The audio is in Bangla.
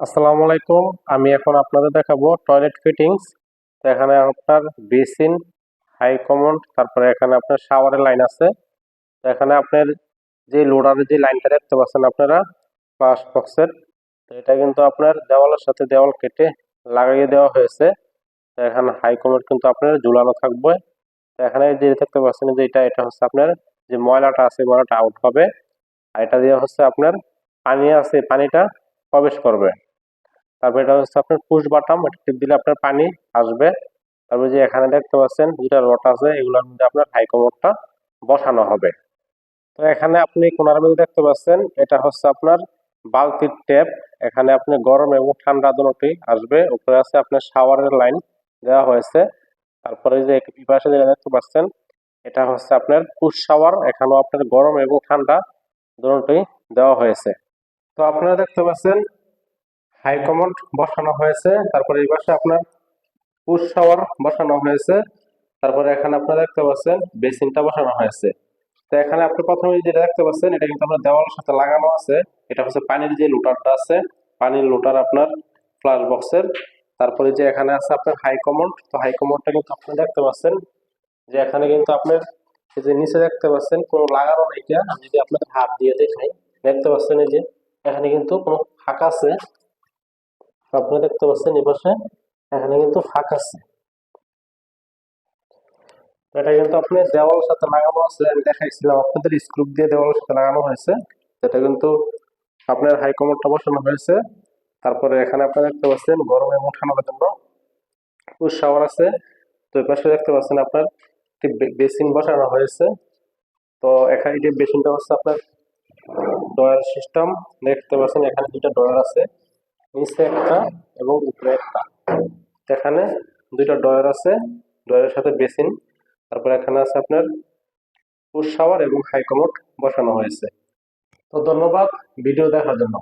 আসসালামু আলাইকুম। আমি এখন আপনাদের দেখাবো টয়লেট ফিটিংস এখানে আপনার বেসিন হাই কমোড তারপরে এখানে আপনার শাওয়ারের লাইন আছে। এখানে আপনার যে লোডারের যে লাইনটা দেখতে পাচ্ছেন আপনারা ফ্লাশ বক্সের তো এটা কিন্তু আপনার দেওয়ালের সাথে দেওয়াল কেটে লাগিয়ে দেওয়া হয়েছে। এখানে হাই কমোড কিন্তু আপনার ঝুলানো থাকবে। এখানে যে দেখতে পাচ্ছেন যে এটা এটা হচ্ছে আপনার যে ময়লাটা আছে, ময়লাটা আউট হবে। আর এটা দিয়ে হচ্ছে আপনার পানি আছে, পানিটা প্রবেশ করবে। তারপর এটা হচ্ছে আপনার পুশ বাটাম এটা টিপ দিলে আপনার পানি আসবে। তারপর যে এখানে দেখতে পাচ্ছেন দুটা রড আছে, এগুলোর মধ্যে আপনার হাই কমোডটা বসানো হবে। তো এখানে আপনি কোনার মধ্যে দেখতে পাচ্ছেন, এটা হচ্ছে আপনার বালতির ট্যাপ এখানে আপনি গরম এবং ঠান্ডা দুটোই আসবে, উপরে আছে আপনার শাওয়ারের লাইন দেওয়া হয়েছে। তারপরে যে পাশে যেটা দেখতে পাচ্ছেন, এটা হচ্ছে আপনার পুষ শাওয়ার এখানেও আপনার গরম এবং ঠান্ডা দুটোই দেওয়া হয়েছে। তো আপনারা দেখতে পাচ্ছেন হাই বসানো হয়েছে। তারপরে এই পাশে আপনার পুশ শাওয়ার বসানো হয়েছে। তারপরে এখানে আপনারা দেখতে পাচ্ছেন বেসিনটা বসানো হয়েছে। তো এখানে আপনি প্রথমে যেটা দেখতে পাচ্ছেন, এটা কিন্তু আপনার দেওয়ালের সাথে লাগানো আছে। এটা হচ্ছে পানির যে লোটারটা আছে, পানির লোটার আপনার ফ্লাশ বক্সের। তারপরে যে এখানে আছে আপনার হাই কমান্ড, তো হাই কমান্ডটা কিন্তু আপনি দেখতে পাচ্ছেন যে এখানে কিন্তু আপনার এই যে নিচে দেখতে পাচ্ছেন কোনো লাগানো নাই আমি যদি আপনাদের হাত দিয়ে দেখাই, দেখতে পাচ্ছেন এই যে এখানে কিন্তু কোনো ফাঁকা আছে। আপনি দেখতে পাচ্ছেন এই পাশে এখানে কিন্তু ফাঁক আছে। এটা কিন্তু আপনি দেওয়ালের সাথে লাগানো আছে, আমি দেখাইছিলাম, আপনাদের স্ক্রুপ দিয়ে দেওয়ালের সাথে লাগানো হয়েছে। এটা কিন্তু আপনার হাই কমারটা বসানো হয়েছে। তারপরে এখানে আপনি দেখতে পাচ্ছেন, গরমে এবং ঠান্ডার জন্য শাওয়ার আছে। তো এই পাশে দেখতে পাচ্ছেন আপনার একটি বেসিন বসানো হয়েছে। তো এখানে যে বেসিনটা হচ্ছে আপনার ডয়ার সিস্টেম, দেখতে পাচ্ছেন এখানে দুটা ডয়ার আছে। নিচে একটা এবং উপরে একটা। এখানে দুইটা ডয়ার আছে ডয়ারের সাথে বেসিন। তারপর এখানে আছে আপনার পুষ শাওয়ার এবং হাইকমোট বসানো হয়েছে। তো ধন্যবাদ, ভিডিও দেখার জন্য।